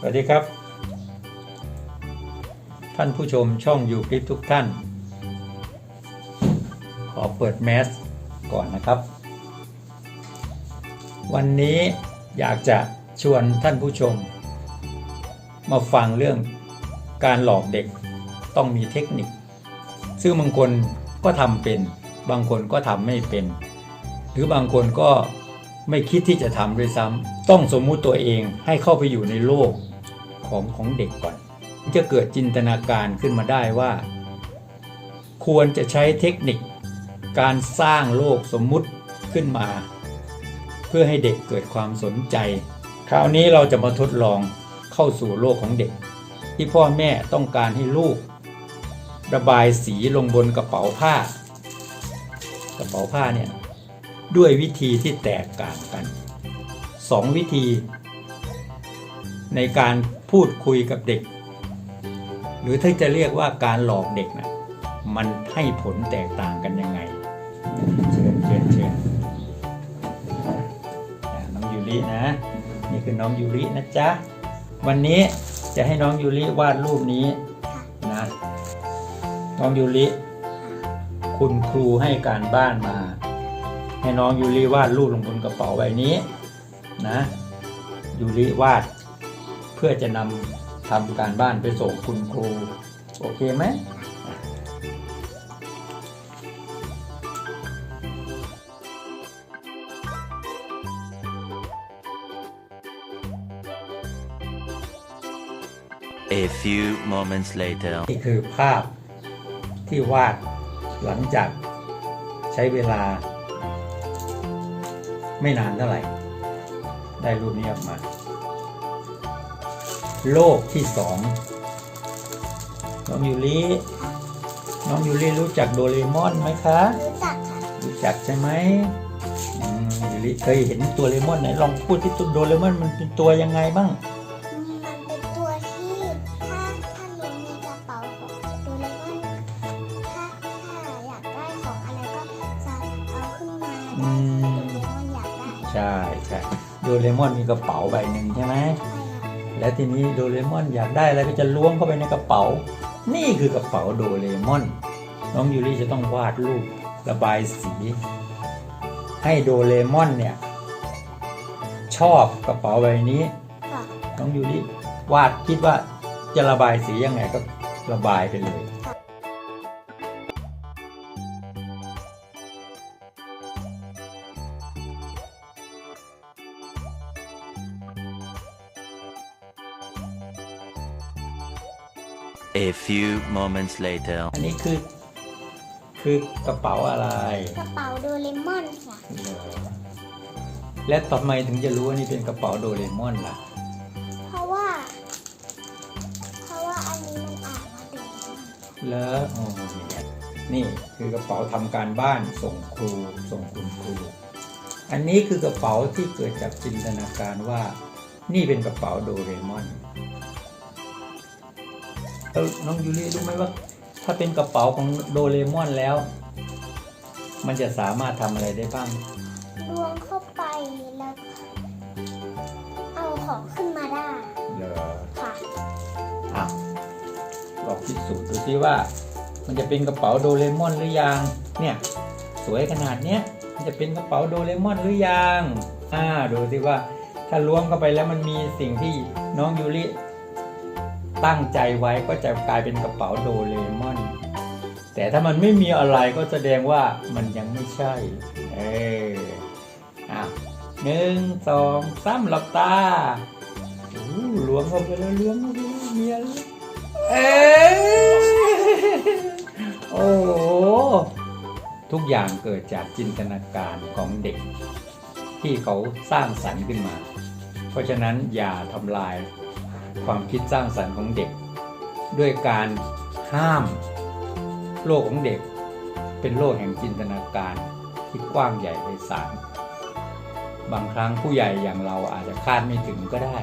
สวัสดีครับ ท่านผู้ชมช่องยูคลิปทุกท่าน ขอเปิดแมสก่อนนะครับ วันนี้อยากจะชวนท่านผู้ชม มาฟังเรื่องการหลอกเด็กต้องมีเทคนิค ซึ่งบางคนก็ทำเป็น บางคนก็ทำไม่เป็น หรือบางคนก็ไม่คิดที่จะทำด้วยซ้ำต้องสมมุติตัวเองให้เข้าไปอยู่ในโลก ของของเด็กก่อน จะเกิดจินตนาการขึ้นมาได้ว่า ควรจะใช้เทคนิค การสร้างโลกสมมุติขึ้นมา เพื่อให้เด็กเกิดความสนใจ คราวนี้เราจะมาทดลองเข้าสู่โลกของเด็ก ที่พ่อแม่ต้องการให้ลูก ระบายสีลงบนกระเป๋าผ้า กระเป๋าผ้าเนี่ยด้วยวิธีที่แตกต่างกันสองวิธี ในการพูดคุยกับเด็ก หรือถ้าจะเรียกว่าการหลอกเด็กนะมันให้ผลแตกต่างกันยังไงเชิญเชิญเชิญน้องยูรินะ นี่คือน้องยูรินะจ๊ะ วันนี้จะให้น้องยูริวาดรูปนี้นะน้องยูริคุณครูให้การบ้านมา ให้น้องยูริวาดรูปลงบนกระเป๋าใบนี้นะยูริวาด เพื่อจะนำทำการบ้านไปส่งคุณครู โอเคไหม A few moments later. นี่คือภาพที่วาดหลังจากใช้เวลา ไม่นานเท่าไหร่ ได้รูปนี้ออกมา โลกที่สองน้องยูริน้องยูริรู้จักโดเรมอนไหมคะ รู้จักค่ะ รู้จักใช่ไหมอืมยูริเคยเห็นตัวโดเรมอนไหนลองพูดที่ตัวโดเรมอนมันเป็นตัวยังไงบ้าง มันเป็นตัวที่ถ้าถ้าลงในกระเป๋าของโดเรมอนถ้าถ้าอยากได้ของอะไรก็จะเอาขึ้นมาอืได้มโดเรมอนอยากได้ ใช่ใช่โดเรมอนมีกระเป๋าใบหนึ่งใช่ไหมใช่ค่ะ และทีนี้โดเรมอนอยากได้อะไรก็จะล้วงเข้าไปในกระเป๋า นี่คือกระเป๋าโดเรมอน น้องยูริจะต้องวาดรูประบายสี ให้โดเรมอนเนี่ย ชอบกระเป๋าใบนี้ค่ะน้องยูริวาดคิดว่าจะระบายสียังไงก็ระบายไปเลย A few moments later. อันนี้คือ คือกระเป๋าอะไร กระเป๋าโดเรมอนค่ะเหรอและทำไมถึงจะรู้ว่านี่เป็นกระเป๋าโดเรมอนล่ะ เพราะว่า เพราะว่าอันนี้มันอ่านว่าโดเรมอนแล้วโอ้เนี่ยนี่คือกระเป๋าทำการบ้านส่งครูส่งคุณครู อันนี้คือกระเป๋าที่เกิดจากจินตนาการว่า นี่เป็นกระเป๋าโดเรมอนแล้ว น้องยูริรู้ไหมว่า ถ้าเป็นกระเป๋าของโดเรมอนแล้ว มันจะสามารถทำอะไรได้บ้าง ล้วงเข้าไปแล้ว เอาของขึ้นมาได้เหรอค่ะอะลองพิสูจน์ดูซิว่า มันจะเป็นกระเป๋าโดเรมอนหรือยัง เนี่ย สวยขนาดเนี้ยมันจะเป็นกระเป๋าโดเรมอนหรือยังอ่าดูสิว่า ถ้าล้วงเข้าไปแล้วมันมีสิ่งที่น้องยูริ ตั้งใจไว้ก็จะกลายเป็นกระเป๋าโดเรมอน แต่ถ้ามันไม่มีอะไรก็แสดงว่ามันยังไม่ใช่ เอออะหนึ่งสองสามหลับตาโอ้ล้วงเข้าไปแล้วล้วงเข้าไปแล้วมีอะไรเอ้โอ้โหทุกอย่างเกิดจากจินตนาการของเด็ก ที่เขาสร้างสรรค์ขึ้นมา เพราะฉะนั้นอย่าทำลาย ความคิดสร้างสรรค์ของเด็ก ด้วยการห้าม โลกของเด็ก เป็นโลกแห่งจินตนาการที่กว้างใหญ่ไพศาลบางครั้งผู้ใหญ่อย่างเราอาจจะคาดไม่ถึงก็ได้